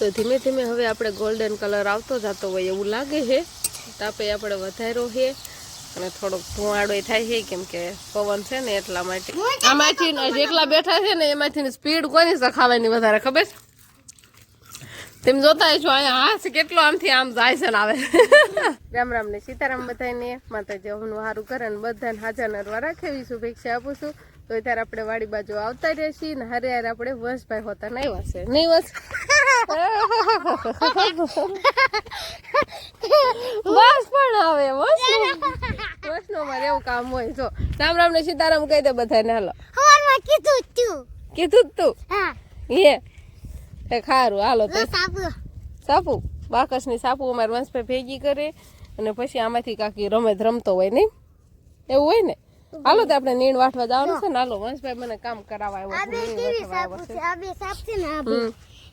તો ધીમે ધીમે હવે આપણે ગોલ્ડન કલર આવતો જતો હોય એવું લાગે છે. તાપે આપણે વધાર્યો છે અને થોડોક ધુવાડો થાય છે, કેમ કે પવન છે ને એટલા માટે. આમાંથી જેટલા બેઠા છે ને એમાંથી સ્પીડ કોની સખાવાની વધારે, ખબર? છે તેમ જોતા છો, અહીંયા હાથ કેટલો આમથી આમ જાય છે આવે. રામ રામ ને સીતારામ બધાને માતાજી હું સારું કરે ને બધાને હાજર નરવા રાખે એવી શુભેચ્છા આપું છું. તો અત્યારે આપણે વાડી બાજુ આવતા રહેશી ને હારે હારે આપણે વંશભાઈ હોતા નહીં વસે. નહીં વસ? બસ પણ આવે બસ બસ નો મારે એવું કામ હોય. જો રામ રામ ને સીતારામ કહી દે બધાને હાલો. હવારમાં કીધું તું. કીધું તું? હા. હે એ ખારું હાલો તો. સાપુ સાપુ બાકસની સાપુ અમારે વંશભાઈ ભેગી કરે અને પછી આમાંથી કાકી રમત રમતો હોય નહીં? એવું હોય ને? હાલો તો આપણે નીણ વાટવા જવાનું છે ને. હાલો વંશભાઈ મને કામ કરાવવા આવ્યો છે,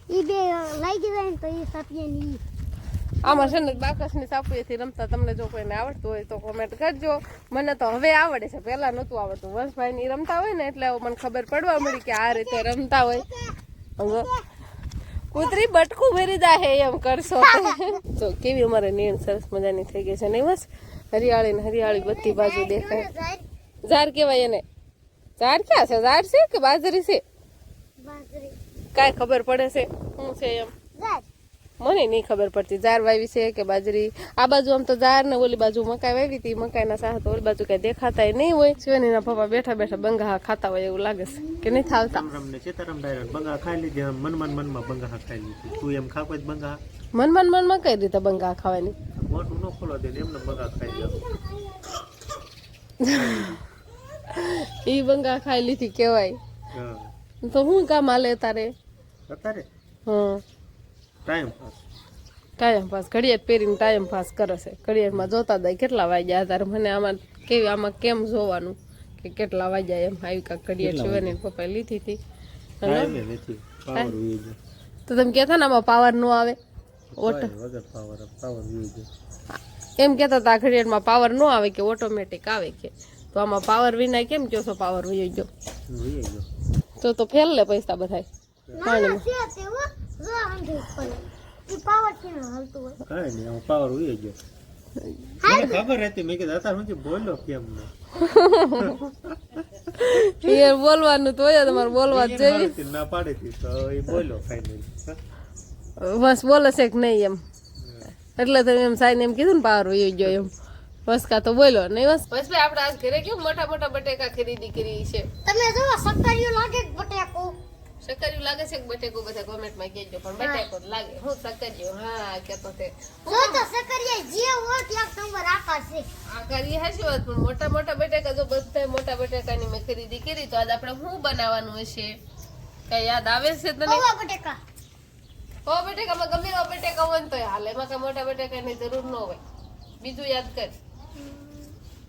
ઈ બે લાગી જાય ને તો ઈ સાપીએ ની આમાં છે ને બાકસની સાપુએથી રમતા તમને જો કોઈને આવડતું હોય તો કોમેન્ટ કરજો. મને તો હવે આવડે છે. પહેલાં નહોતું આવડતું. વંશભાઈ ની રમતા હોય ને એટલે મને ખબર પડવા મળી કે આ રીતે રમતા હોય. કૂતરી બટકું ભરી હે એમ કરશો. તો કેવી અમારે નીણ સરસ મજાની થઈ ગઈ છે નહીં બસ. હરિયાળી ને હરિયાળી બધી બાજુ દેખાય. ઝાડ કેવાય એને? ઝાડ ક્યાં છે? ઝાડ છે કે બાજરી છે? બાજરી. કાંઈ ખબર પડે છે? શું છે એમ? મને નહીં ખબર પડતી. ઝાર વાવી છે કે બાજરી? આ બાજુ આમ તો ઝાર ને ઓલી બાજુ મકાઈ વાવી હતી. મકાઈના સાહ તો ઓલી બાજુ કઈ દેખાતા નહીં હોય. શિવાનીના પપ્પા બેઠા બેઠા બંગા ખાતા હોય એવું લાગે છે. કે નહીં થાવતા? સીતારામ ડાયરા બંગા ખાઈ લીધી. મનમાં મનમાં બંગા ખાઈ લીધી. તું એમ ખાવ બંગા મન મન મનમાં કઈ રીતે બંગા ખાવાની? મોટું ન ખોલો દે ને એમને બંગા ખાઈ જાવ ઈ બંગા ખાઈ લીધી કેવાય હા. તો હું કામ હાલે તારે? અત્યારે? હમ. ટાઈમ પાસ ટાઈમ પાસ ઘડિયાળ પહેરીને ટાઈમ પાસ કરે છે. ઘડિયાળમાં જોતા જાય કેટલા વાગ્યા તારે મને આમાં કેવી આમાં કેમ જોવાનું? કે કેટલા વાગ્યા એમ? આવી કાંક ઘડિયાળ શિવાની પપ્પાએ લીધી હતી. તો તમે કહેતા ને આમાં પાવર નો આવે? ઓટો એમ કહેતા હતા ઘડિયાળમાં પાવર નો આવે કે ઓટોમેટિક આવે કે? તો આમાં પાવર વિના કેમ કહો છો પાવર વયો ગયો? તો તો ફેલ લે પૈસા બધા બોલવાનું તો તમારે બોલવા જેવી. ના પાડી તો એ બોલો બસ બોલે છે કે નહીં એમ. એટલે તમે એમ સાઈને એમ કીધું ને પાવર વયો ગયો એમ. બસ કા તો બોલો નહીં બસ? બસ ભાઈ આપણે આજ ઘરે કેવું મોટા મોટા બટેકા ખરીદી કરી છે? તમે જો સક્કરિયું લાગે કે બટાકો. સક્કરિયું લાગે છે કે બટેકો? બધા કોમેન્ટમાં કહેજો પણ બટેકો લાગે. હું સક્કરિયું હા કેતો તે હું તો સક્કરિયા જે હોય ત્યાં નંબર આકાશ આ કરીએ હશે વાત પણ મોટા મોટા બટેકા જો બધા મોટા બટેકાની મેં ખરીદી કરી તો આજ આપણે શું બનાવવાનું હશે? કઈ યાદ આવે છે તને? પૌવા બટેકા. હો બટેકામાં ગમે એવા બટેકા હોય ને તો હાલ એમાં કઈ મોટા બટેકાની જરૂર ન હોય. બીજું યાદ કર.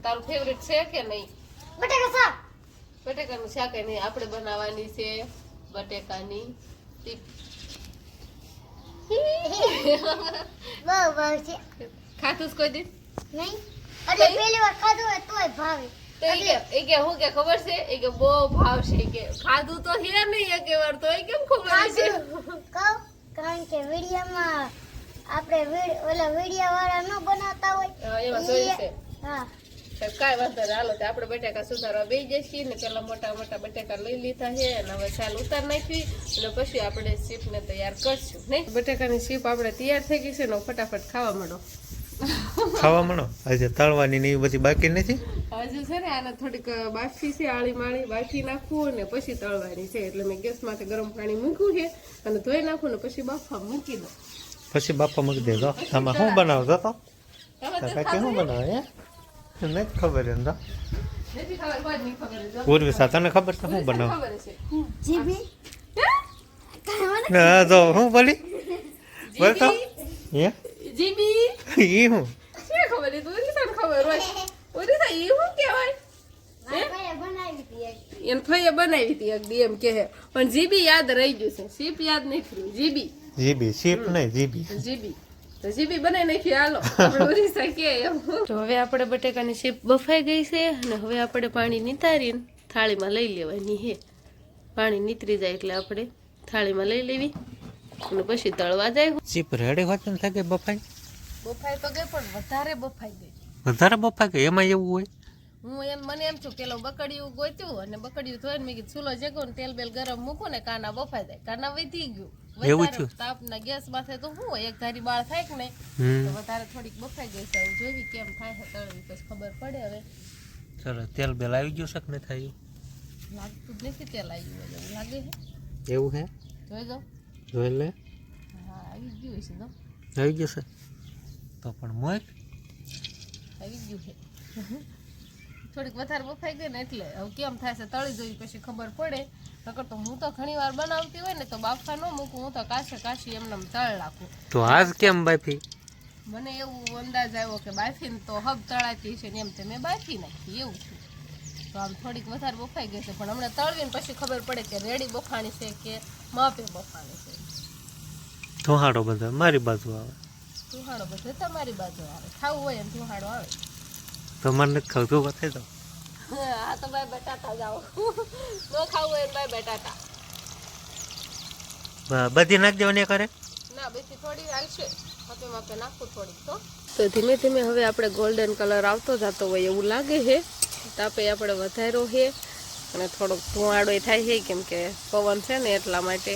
તારું ફેવરેટ છે કે નહીં? બટેકા શાક. બટેકાનું શાક નહીં આપણે બનાવવાની છે. બટેકાની ખાધું કોઈ દી? નહીં. અરે પહેલી વાર ખાધું હોય તોય ભાવે. તો ઈ કે હું કે ખબર છે? ઈ કે બહુ ભાવ કે ખાધું તો હે નહીં એક વાર તો એ કેમ ખબર છે? કહું કારણ કે વિડીયોમાં આપણે ઓલા વીડિયો વાળા ન બનાવતા હોય. હા, એમાં જોયું છે. હા. કાંઈ વાંધો નહીં. હાલો તો આપણે બટાકા સુધારવા બેસી જઈએ ને પેલા મોટા મોટા બટાકા લઈ લીધા છે અને હવે ચાલ ઉતાર નાખવી અને પછી આપણે સીપને તૈયાર કરશું નહીં? બટાકાની શીપ આપણે તૈયાર થઈ ગઈ છે ને ફટાફટ ખાવા માંડો. ખાવા મળો આજે તળવાની ને એ બધી બાકી નથી? હજુ છે ને આને થોડીક બાફી છે આળી માળી બાફી નાખવું અને પછી તળવાની છે. એટલે મેં ગેસ માથે ગરમ પાણી મૂક્યું છે અને ધોઈ નાખું ને પછી બાફા મૂકી દઉં. પછી બાપા મૂકી દેજો. આમાં શું બનાવજો તો? તમે શું બનાવો હે? નથી ખબર એમ તો કોઈ ખબર તને ખબર છે? શું બનાવ? હા જો હું બોલી? બોલ તો હે? જીબી ઈ હું? શું ખબર એ તો ઓરિસાને ખબર હોય. ઓરિસા એ શું કહેવાય? એમ ફઈએ બનાવી હતી અગદી એમ કે પણ જીબી યાદ રહી ગયું છે. સીપ યાદ નહીં થયું જીબી જીબી શીપ નહીં જીબી જીબી તો જીબી બનાવી નાખી હાલો આપણે શકીએ એમ. તો હવે આપણે બટેકાની સીપ બફાઈ ગઈ છે અને હવે આપણે પાણી નિતારીને થાળીમાં લઈ લેવાની હે પાણી નીતરી જાય એટલે આપણે થાળીમાં લઈ લેવી અને પછી તળવા જાય. ચીપ રેડી હોત ને થાય કે બફાઈ? બફાઈ તો ગઈ પણ વધારે બફાઈ ગઈ. વધારે બફાઈ ગઈ? એમાં એવું હોય? હું એમ મને એમ છું પેલો બકડિયું ગોત્યું અને બકડિયું ધોઈને મેં કીધું ચૂલો જગો ને તેલ બેલ ગરમ મૂકું ને કાના બફાઈ જાય. કાના વધી ગયું. એવું થયું? તાપના ગેસ માથે તો હું એક ધારી બાળ થાય કે નહીં? તો વધારે થોડીક બફાઈ ગઈ છે જોઈવી કેમ થાય છે તળવી પછી ખબર પડે હવે. ચલો તેલ બેલ આવી ગયું છે કે નહીં થાય? લાગતું જ નથી તેલ આવ્યું હોય એવું લાગે છે? એવું હે? જોઈ દો જોઈ લે. હા આવી ગયું છે તો. આવી ગયું છે? તો પણ મોય. આવી ગયું છે. થોડીક વધારે બફાઈ ગઈ ને એટલે હવે કેમ થાય છે તળી જોઈ પછી ખબર પડે. નકર તો હું તો ઘણી વાર બનાવતી હોય ને તો બાફા ન મૂકું હું તો કાશે કાશી એમને એમ તળ નાખું. તો આજ કેમ બાફી? મને એવું અંદાજ આવ્યો કે બાફીને તો હબ તળાતી છે ને એમ તે મેં બાફી નાખી એવું છે. તો આમ થોડીક વધારે બફાઈ ગઈ છે પણ હમણાં તળવીને પછી ખબર પડે કે રેડી બફાણી છે કે માપે બફાણી છે. ધોહાડો બધો મારી બાજુ આવે. ધોહાડો બધો તમારી બાજુ આવે. ખાવું હોય એમ ધોહાડો આવે. તો મને નથી ખાવતું બતાવી દો. હા તો ભાઈ બટાટા જાઓ ન ખાવું હોય ભાઈ બટાટા બધી નાખી દેવાની કરે ના બેસી થોડી હાલશે. માપે નાખું થોડીક તો. તો ધીમે ધીમે હવે આપણે ગોલ્ડન કલર આવતો જતો હોય એવું લાગે છે. તાપે આપણે વધાર્યો છે અને થોડોક ધુવાડો થાય છે કેમ કે પવન છે ને એટલા માટે.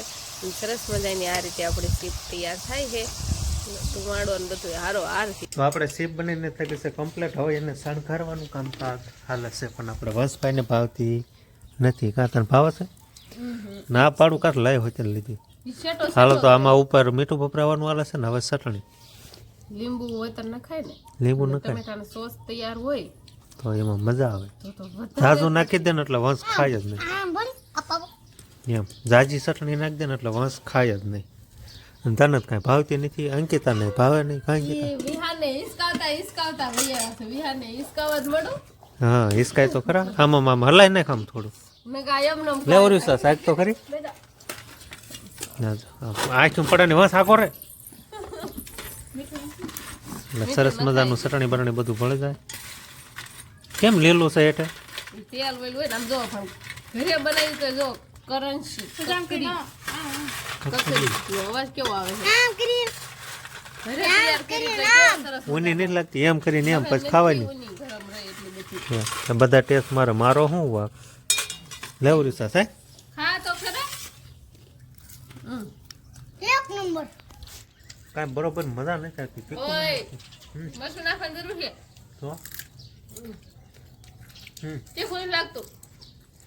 સરસ મજાની આ રીતે આપણી સીપ તૈયાર થાય છે. ને બધું હારો હાર તો આપણે સીપ બનીને થઈ છે કમ્પ્લીટ હવે એને શણગારવાનું કામ થાય હાલે છે પણ આપણે વંશભાઈને ભાવતી નથી. કાં તને ભાવે છે? ના પાડું કાં લાય હોય તેને લીધી હાલો તો આમાં ઉપર મીઠું ભપરાવાનું હાલે છે ને? હવે ચટણી. લીંબુ હોય તો નખાય ને. લીંબુ નખાય ટમેટાનો સોસ તૈયાર હોય. તો એમાં મજા આવે. તો તો ઝાઝું નાખી દે ને એટલે વંશ ખાય જ નહીં. આમ બોલ અપાવો એમ જાજી ચટણી નાખી દે ને એટલે વંશ ખાય જ નહીં. અને તને જ કાંઈ ભાવતી નથી અંકિતા નહીં ભાવે નહીં કાંઈ વિહાને હિસકાવતા હિસકાવતા વૈયા છે વિહાને હિસકાવા જ મળું. હા હિસકાય તો ખરા. આમાં આમ હલાય નાખ આમ થોડું. મેં કાયમ નમ લેવરું સા સાક તો ખરી. બેટા. તું પડે ને વંશ આખો રે. સરસ મજાનું સટણી બરણી બધું ભળી જાય. કેમ લીલું છે એટલે તેલ વેલ હોય ને આમ જો ઘરે બનાવ્યું તો જો નો અવાજ કેવો આવે છે? આમ કરી ઘરે તૈયાર કરી તો કેવો સરસ ઊની નથી લાગતી એમ કરીને એમ પછી ખાવાની. ઊની ગરમ રહે એટલી બધી. ટેસ્ટ મારે મારો શું વાક લેવું રીસા સાહેબ ખા તો ખરા. હમ. એક નંબર. કાંઈ બરોબર મજા નથી આવતી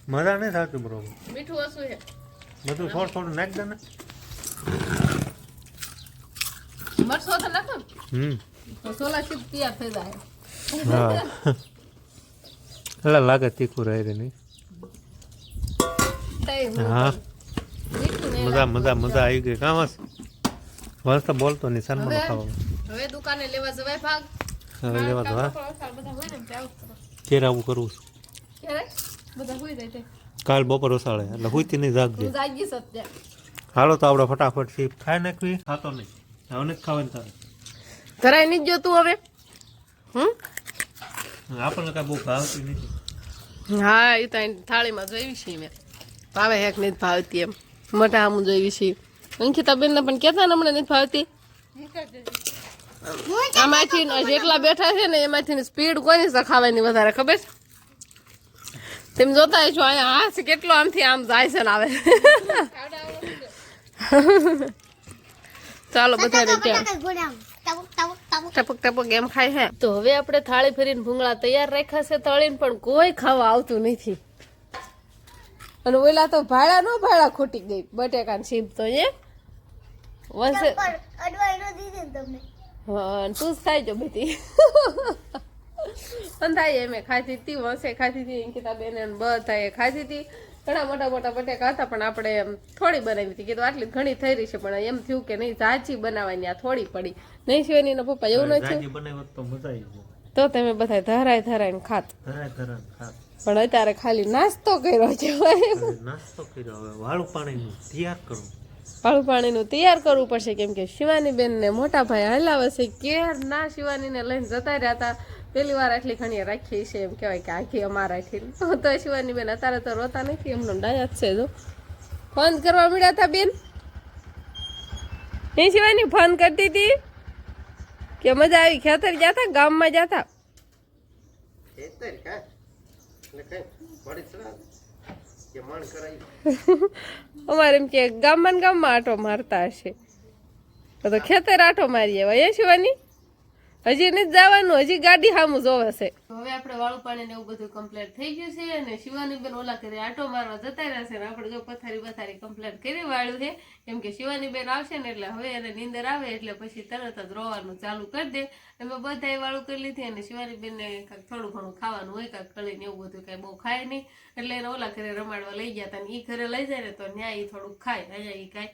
મજા નથી આવતી બરોબર. મીઠું બધું થોડું થોડું નાખી દે ને. મરચું તો નાખો હમ સોલા સીપ તૈયાર થઈ જાય હા. એટલે લાગે તીખું રહે નહીં. હા. મજા મજા મજા આવી ગઈ. હશે? વંશ તો બોલતો નહીં હવે ખાવા હવે દુકાને લેવા જવાય ભાગ. હવે લેવા આવું છું? કાલ બપોર ઓસાળે એટલે હુઈતી નહીં જાગજે. જાગી અત્યારે. હાલો તો આપણે ફટાફટ સીપ ખાઈ નાખવી. ખાતો નહીં. હવે નથી ખાવાની તારે. ધરાય નહીં જોતું હવે. હમ? આપણને કાંઈ બહુ ભાવતી નથી. હા એ તો થાળીમાં જોઈ છે મેં. ભાવે હેક નહીં ભાવતી એમ. મોટા આમ જોઈ છે અંકિતા બેન પણ કહેતા ને હમણાં નથી ભાવતી. આમાંથી જેટલા બેઠા છે ને એમાંથી સ્પીડ કોની સખાવાની ખાવાની વધારે ખબર છે? તેમ જોતા છો અહીંયા હાથ કેટલો આમથી આમ જાય છે ને આવે. ચાલો બધા ત્યાં. ટપક ટપક એમ ખાય હે. તો હવે આપણે થાળી ફેરીને ભૂંગળા તૈયાર રાખ્યા છે તળીને પણ કોઈ ખાવા આવતું નથી. અને ઓલા તો ભાડા નો ભાડા ખૂટી ગઈ બટેકા ની સીપ તો એ. હા તું જ ખાઈ જો બધી. પણ થાય ખાધી હતી વંશે ખાધી હતી અંકિતા બેન બધા એ ખાધી હતી. ઘણા મોટા મોટા બટેકા હતા પણ આપણે થોડી બનાવી હતી. કીધું આટલી ઘણી થઈ રહી છે પણ એમ થયું કે નહીં ઝાચી બનાવવાની આ થોડી પડી. નહીં શિવાની પપ્પા એવું નથી તો તમે બધા ધરાય ધરાય ખાત. પણ અત્યારે ખાલી નાસ્તો કર્યો છે નાસ્તો કર્યો હવે વાળું પાણીનું તૈયાર કરું. વાળું પાણીનું તૈયાર કરવું પડશે કેમ કે શિવાની બેન ને મોટા ભાઈ હલાવે છે કેર ના શિવાનીને લઈને જતા રહ્યા હતા. પેલી વાર આટલી ઘણી રાખી છે એમ કહેવાય કે આખી અમારા રાખી તો શિવાની બેન અત્યારે તો રોતા નથી એમનો ડાયા જ છે જો. ફોન કરવા મળ્યા હતા બેન? એ શિવાની ફોન કરતી હતી? કે મજા આવી ખેતર જાતા ગામમાં જાતા અમારે એમ કે ગામમાં ગામમાં આટો મારતા હશે. તો તો ખેતર આટો મારી આવ્યા એ શિવાની? હજી નથી જવાનું, હજી ગાડી સામું જોવે છે. હવે આપણે વાળું પાણી ને એવું બધું કમ્પ્લીટ થઈ ગયું છે અને શિવાની બેન ઓલા કરી આટો મારવા જતા રહ્યા ને આપણે જો પથારી પથારી કમ્પ્લીટ કરી વાળું છે. કેમ કે શિવાની બેન આવશે ને એટલે હવે એને નીંદર આવે એટલે પછી તરત જ રોવાનું ચાલુ કરી દે. અમે બધાએ વાળું કરી લીધી અને શિવાની બેનને કાંઈક થોડું ઘણું ખાવાનું હોય, કાંઈક કળીને એવું બધું કાંઈ બહુ ખાય નહીં. એટલે એને ઓલા ઘરે રમાડવા લઈ ગયા હતા ને એ ઘરે લઈ જાય ને તો ન્યાય એ થોડુંક ખાય અહીંયા એ કાંઈ